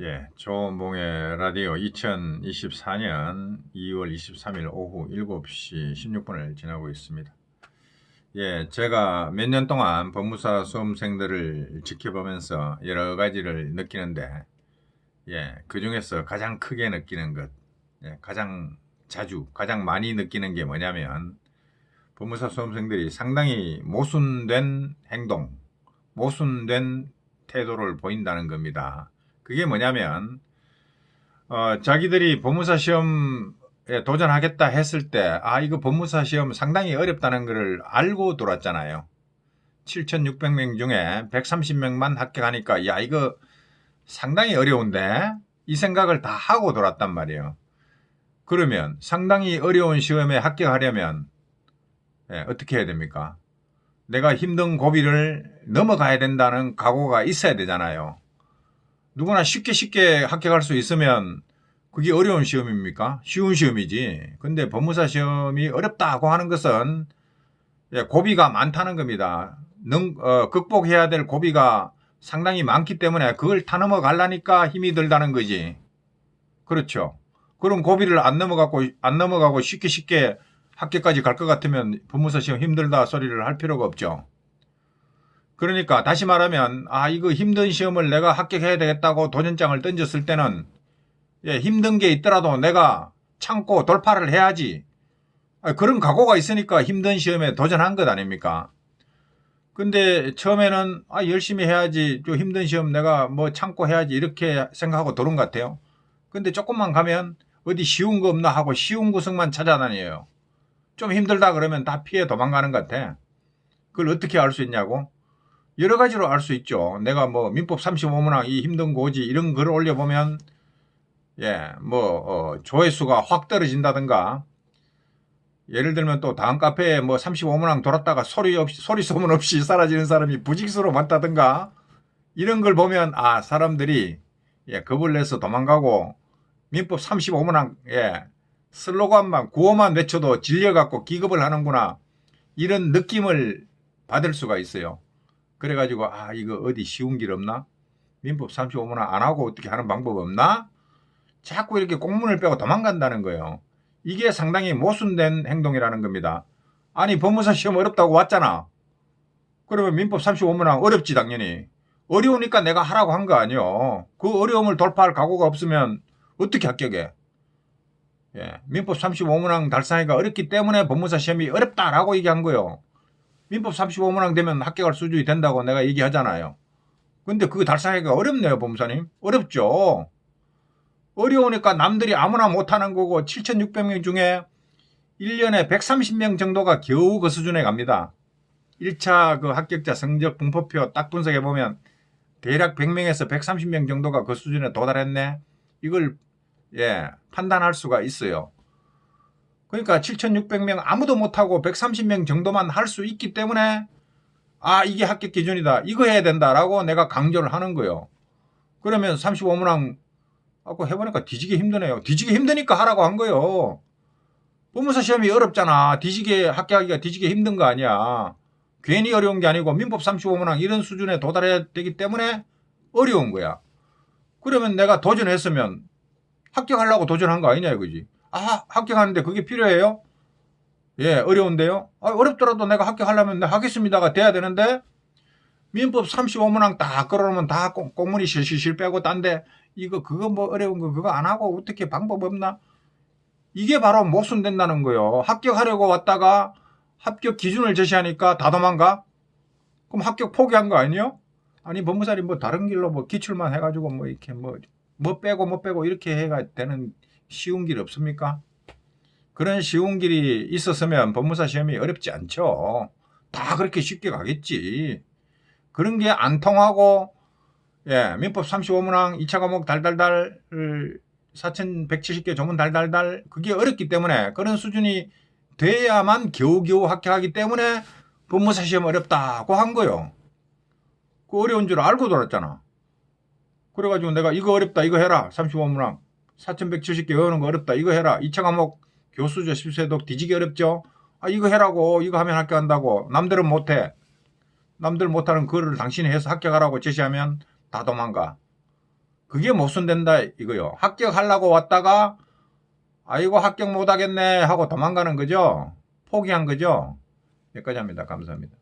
예, 조봉의 라디오 2024년 2월 23일 오후 7시 16분을 지나고 있습니다. 예, 제가 몇 년 동안 법무사 수험생들을 지켜보면서 여러 가지를 느끼는데, 예, 그 중에서 가장 크게 느끼는 것, 예, 가장 자주, 가장 많이 느끼는 게 뭐냐면, 법무사 수험생들이 상당히 모순된 행동, 모순된 태도를 보인다는 겁니다. 그게 뭐냐면 어, 자기들이 법무사 시험에 도전하겠다 했을 때 아 이거 법무사 시험 상당히 어렵다는 것을 알고 들어왔잖아요. 7,600명 중에 130명만 합격하니까 야 이거 상당히 어려운데 이 생각을 다 하고 돌았단 말이에요. 그러면 상당히 어려운 시험에 합격하려면 예, 어떻게 해야 됩니까? 내가 힘든 고비를 넘어가야 된다는 각오가 있어야 되잖아요. 누구나 쉽게 쉽게 합격할 수 있으면 그게 어려운 시험입니까? 쉬운 시험이지. 근데 법무사 시험이 어렵다고 하는 것은 예, 고비가 많다는 겁니다. 능, 어, 극복해야 될 고비가 상당히 많기 때문에 그걸 타 넘어 가려니까 힘이 들다는 거지. 그렇죠. 그럼 고비를 안 넘어가고, 안 넘어가고 쉽게 쉽게 학교까지 갈 것 같으면 법무사 시험 힘들다 소리를 할 필요가 없죠. 그러니까 다시 말하면 아 이거 힘든 시험을 내가 합격해야 되겠다고 도전장을 던졌을 때는 예, 힘든 게 있더라도 내가 참고 돌파를 해야지. 아, 그런 각오가 있으니까 힘든 시험에 도전한 것 아닙니까? 근데 처음에는 아 열심히 해야지 좀 힘든 시험 내가 뭐 참고 해야지 이렇게 생각하고 들은 것 같아요. 근데 조금만 가면 어디 쉬운 거 없나 하고 쉬운 구석만 찾아다녀요. 좀 힘들다 그러면 다 피해 도망가는 것 같아. 그걸 어떻게 알 수 있냐고? 여러 가지로 알 수 있죠. 내가 뭐 민법 35문항 이 힘든 고지 이런 글을 올려보면 예, 뭐 어, 조회수가 확 떨어진다든가 예를 들면 또 다음 카페에 뭐 35문항 돌았다가 소리 없이 소리 소문 없이 사라지는 사람이 부직수로 많다든가 이런 걸 보면 아 사람들이 예, 겁을 내서 도망가고 민법 35문항 예, 슬로건만 구호만 외쳐도 질려갖고 기겁을 하는구나 이런 느낌을 받을 수가 있어요. 그래가지고 아 이거 어디 쉬운 길 없나? 민법 35문항 안 하고 어떻게 하는 방법 없나? 자꾸 이렇게 공문을 빼고 도망간다는 거예요. 이게 상당히 모순된 행동이라는 겁니다. 아니 법무사 시험 어렵다고 왔잖아. 그러면 민법 35문항 어렵지 당연히. 어려우니까 내가 하라고 한 거 아니요. 그 어려움을 돌파할 각오가 없으면 어떻게 합격해? 예, 민법 35문항 달성하기가 어렵기 때문에 법무사 시험이 어렵다라고 얘기한 거예요. 민법 35문항 되면 합격할 수준이 된다고 내가 얘기하잖아요. 근데 그거 달성하기가 어렵네요, 법무사님. 어렵죠. 어려우니까 남들이 아무나 못하는 거고 7,600명 중에 1년에 130명 정도가 겨우 그 수준에 갑니다. 1차 그 합격자 성적 분포표 딱 분석해 보면 대략 100명에서 130명 정도가 그 수준에 도달했네. 이걸 예, 판단할 수가 있어요. 그러니까 7,600명 아무도 못하고 130명 정도만 할 수 있기 때문에 아 이게 합격 기준이다. 이거 해야 된다라고 내가 강조를 하는 거예요. 그러면 35문항 하고 해보니까 뒤지게 힘드네요. 뒤지게 힘드니까 하라고 한 거예요. 법무사 시험이 어렵잖아. 뒤지게 합격하기가 뒤지게 힘든 거 아니야. 괜히 어려운 게 아니고 민법 35문항 이런 수준에 도달해야 되기 때문에 어려운 거야. 그러면 내가 도전했으면 합격하려고 도전한 거 아니냐 이거지. 아 합격하는데 그게 필요해요? 예 어려운데요. 아, 어렵더라도 내가 합격하려면 내 하겠습니다가 돼야 되는데 민법 35문항 딱 끌어놓으면 다 공, 공문이 실실실 빼고 딴데 이거 그거 뭐 어려운 거 그거 안 하고 어떻게 방법 없나? 이게 바로 모순된다는 거예요. 합격하려고 왔다가 합격 기준을 제시하니까 다 도망가? 그럼 합격 포기한 거 아니에요? 아니 법무사리 뭐 다른 길로 뭐 기출만 해가지고 뭐 이렇게 뭐 뭐 빼고 뭐 빼고 이렇게 해가 되는 쉬운 길 없습니까? 그런 쉬운 길이 있었으면 법무사 시험이 어렵지 않죠. 다 그렇게 쉽게 가겠지. 그런 게 안 통하고 예, 민법 35문항 2차 과목 달달달 4,170개 조문 달달달 그게 어렵기 때문에 그런 수준이 돼야만 겨우겨우 합격하기 때문에 법무사 시험 어렵다고 한 거요. 그 어려운 줄 알고 돌았잖아. 그래가지고 내가 이거 어렵다 이거 해라 35문항 4170개 외우는 거 어렵다 이거 해라 2차 과목 교수조 10세독 뒤지기 어렵죠 아 이거 해라고 이거 하면 합격한다고 남들은 못해 남들 못하는 그거를 당신이 해서 합격하라고 제시하면 다 도망가 그게 모순된다 이거요. 합격하려고 왔다가 아이고 합격 못하겠네 하고 도망가는 거죠. 포기한 거죠. 여기까지 합니다. 감사합니다.